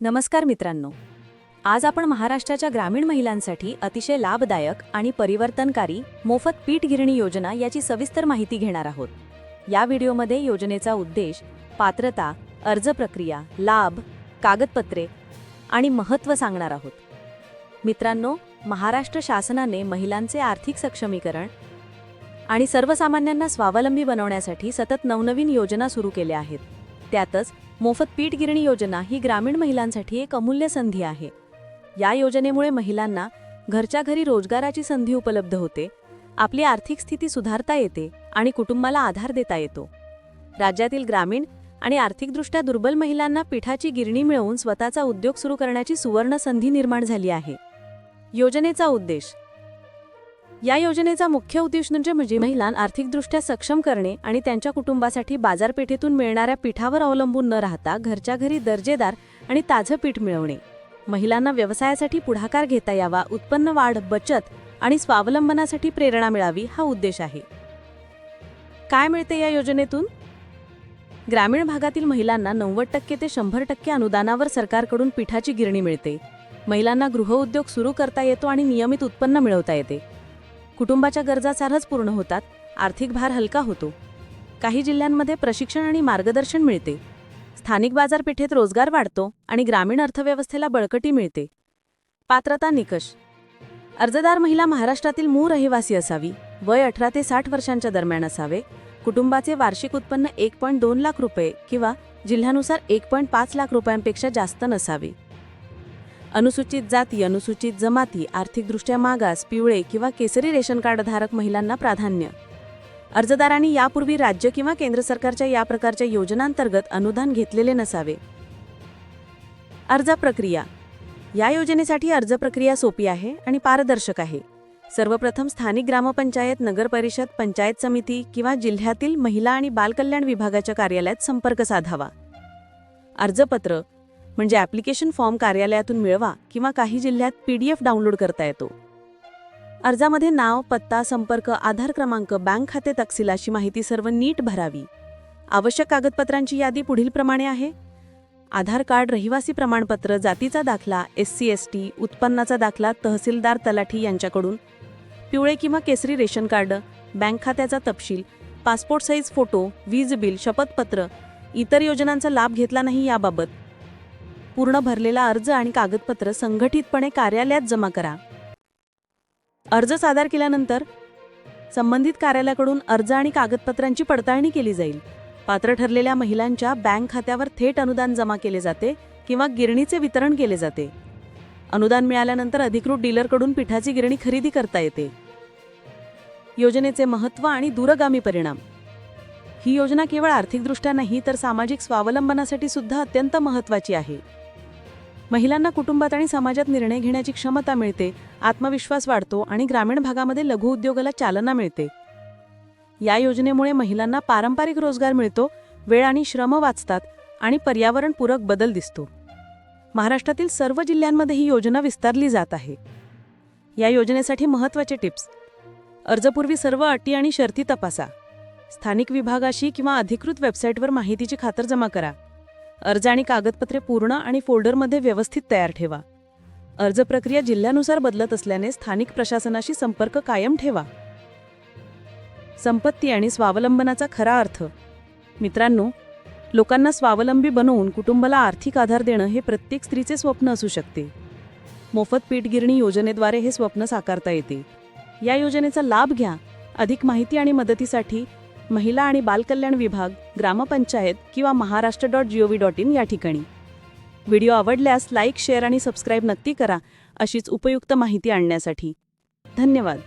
नमस्कार मित्रांनो. आज आपण महाराष्ट्राच्या ग्रामीण महिलांसाठी अतिशय लाभदायक आणि परिवर्तनकारी मोफत पीठ गिरणी योजना याची सविस्तर माहिती घेणार आहोत. या व्हिडिओमध्ये योजनेचा उद्देश पात्रता अर्ज प्रक्रिया लाभ कागदपत्रे आणि महत्त्व सांगणार आहोत. मित्रांनो महाराष्ट्र शासनाने महिलांचे आर्थिक सक्षमीकरण आणि सर्वसामान्यांना स्वावलंबी बनवण्यासाठी सतत नवनवीन योजना सुरू केल्या आहेत. त्यातच मोफत पीठ गिरणी योजना ही ग्रामीण महिलांसाठी एक अमूल्य संधी आहे. या योजनेमुळे महिलांना घरच्या घरी रोजगाराची संधी उपलब्ध होते आपली आर्थिक स्थिती सुधारता येते आणि कुटुंबाला आधार देता येतो. राज्यातील ग्रामीण आणि आर्थिकदृष्ट्या दुर्बल महिलांना पिठाची गिरणी मिळवून स्वतःचा उद्योग सुरू करण्याची सुवर्ण संधी निर्माण झाली आहे. योजनेचा उद्देश या योजनेचा मुख्य उद्देश म्हणजे म्हणजे महिलांना आर्थिकदृष्ट्या सक्षम करणे आणि त्यांच्या कुटुंबासाठी बाजारपेठेतून मिळणाऱ्या पिठावर अवलंबून न राहता घरच्या घरी दर्जेदार आणि ताजं पीठ मिळवणे. महिलांना व्यवसायासाठी पुढाकार घेता यावा उत्पन्न वाढ बचत आणि स्वावलंबनासाठी प्रेरणा मिळावी हा उद्देश आहे. काय मिळते या योजनेतून? ग्रामीण भागातील महिलांना नव्वद टक्के ते शंभर टक्के अनुदानावर सरकारकडून पिठाची गिरणी मिळते. महिलांना गृहउद्योग सुरू करता येतो आणि नियमित उत्पन्न मिळवता येते. कुटुंबाच्या गरजा सारच पूर्ण होतात आर्थिक भार हलका होतो. काही जिल्ह्यांमध्ये प्रशिक्षण आणि मार्गदर्शन मिळते. स्थानिक बाजारपेठेत रोजगार वाढतो आणि ग्रामीण अर्थव्यवस्थेला बळकटी मिळते. पात्रता निकष. अर्जदार महिला महाराष्ट्रातील मूळ रहिवासी असावी वय अठरा ते साठ वर्षांच्या दरम्यान असावे कुटुंबाचे वार्षिक उत्पन्न एक पॉईंट दोन लाख रुपये किंवा जिल्ह्यानुसार एक पॉईंट पाच लाख रुपयांपेक्षा जास्त नसावे. अनुसूचित जाती अनुसूचित जमाती आर्थिकदृष्ट्या मागास पिवळे किंवा केसरी रेशन कार्ड धारक महिलांना प्राधान्य. अर्जदारांनी यापूर्वी राज्य किंवा केंद्र सरकारच्या या प्रकारच्या योजनांतर्गत अनुदान घेतलेले नसावे. अर्ज प्रक्रिया. या योजनेसाठी अर्ज प्रक्रिया सोपी आहे आणि पारदर्शक आहे. सर्वप्रथम स्थानिक ग्रामपंचायत नगरपरिषद पंचायत समिती किंवा जिल्ह्यातील महिला आणि बालकल्याण विभागाच्या कार्यालयात संपर्क साधावा. अर्जपत्र. म्हणजे ॲप्लिकेशन फॉर्म कार्यालयातून मिळवा किंवा काही जिल्ह्यात पी डी एफ डाउनलोड करता येतो. अर्जामध्ये नाव पत्ता संपर्क आधार क्रमांक बँक खाते तपशील अशी माहिती सर्व नीट भरावी. आवश्यक कागदपत्रांची यादी पुढीलप्रमाणे आहे. आधार कार्ड रहिवासी प्रमाणपत्र जातीचा दाखला एस सी एस टी उत्पन्नाचा दाखला तहसीलदार तलाठी यांच्याकडून. पिवळे किंवा केसरी रेशन कार्ड बँक खात्याचा तपशील पासपोर्ट साईज फोटो वीज बिल शपथपत्र इतर योजनांचा लाभ घेतला नाही याबाबत पूर्ण भरलेला अर्ज आणि कागदपत्र संघटितपणे कार्यालयात जमा करा. अर्ज सादर केल्यानंतर संबंधित कार्यालयाकडून अर्ज आणि कागदपत्रांची पडताळणी केली जाईल. पात्र ठरलेल्या महिलांच्या बँक खात्यावर थेट अनुदान जमा केले जाते किंवा गिरणीचे वितरण केले जाते. अनुदान मिळाल्यानंतर अधिकृत डीलरकडून पिठाची गिरणी खरेदी करता येते. योजनेचे महत्त्व आणि दूरगामी परिणाम. ही योजना केवळ आर्थिकदृष्ट्या नाही तर सामाजिक स्वावलंबनासाठी सुद्धा अत्यंत महत्त्वाची आहे. महिलांना कुटुंबात आणि समाजात निर्णय घेण्याची क्षमता मिळते आत्मविश्वास वाढतो आणि ग्रामीण भागामध्ये लघुउद्योगाला चालना मिळते. या योजनेमुळे महिलांना पारंपरिक रोजगार मिळतो वेळ आणि श्रम वाचतात आणि पर्यावरणपूरक बदल दिसतो. महाराष्ट्रातील सर्व जिल्ह्यांमध्ये ही योजना विस्तारली जात आहे. या योजनेसाठी महत्त्वाचे टिप्स. अर्जपूर्वी सर्व अटी आणि शर्ती तपासा. स्थानिक विभागाशी किंवा अधिकृत वेबसाईटवर माहितीची खातरजमा करा. अर्ज आणि कागदपत्रे पूर्ण आणि फोल्डरमध्ये व्यवस्थित तयार ठेवा. अर्ज प्रक्रिया जिल्ह्यानुसार बदलत असल्याने स्थानिक प्रशासनाशी संपर्क कायम ठेवा. संपत्ती आणि स्वावलंबनाचा खरा अर्थ. मित्रांनो लोकांना स्वावलंबी बनवून कुटुंबाला आर्थिक आधार देणं हे प्रत्येक स्त्रीचे स्वप्न असू शकते. मोफत पीठगिरणी योजनेद्वारे हे स्वप्न साकारता येते. या योजनेचा लाभ घ्या. अधिक माहिती आणि मदतीसाठी महिला आणि बालकल्याण विभाग ग्रामपंचायत किंवा Maharashtra dot G O V dot in या ठिकाणी. व्हिडिओ आवडल्यास लाईक शेअर आणि सबस्क्राईब नक्की करा अशीच उपयुक्त माहिती आणण्यासाठी. धन्यवाद.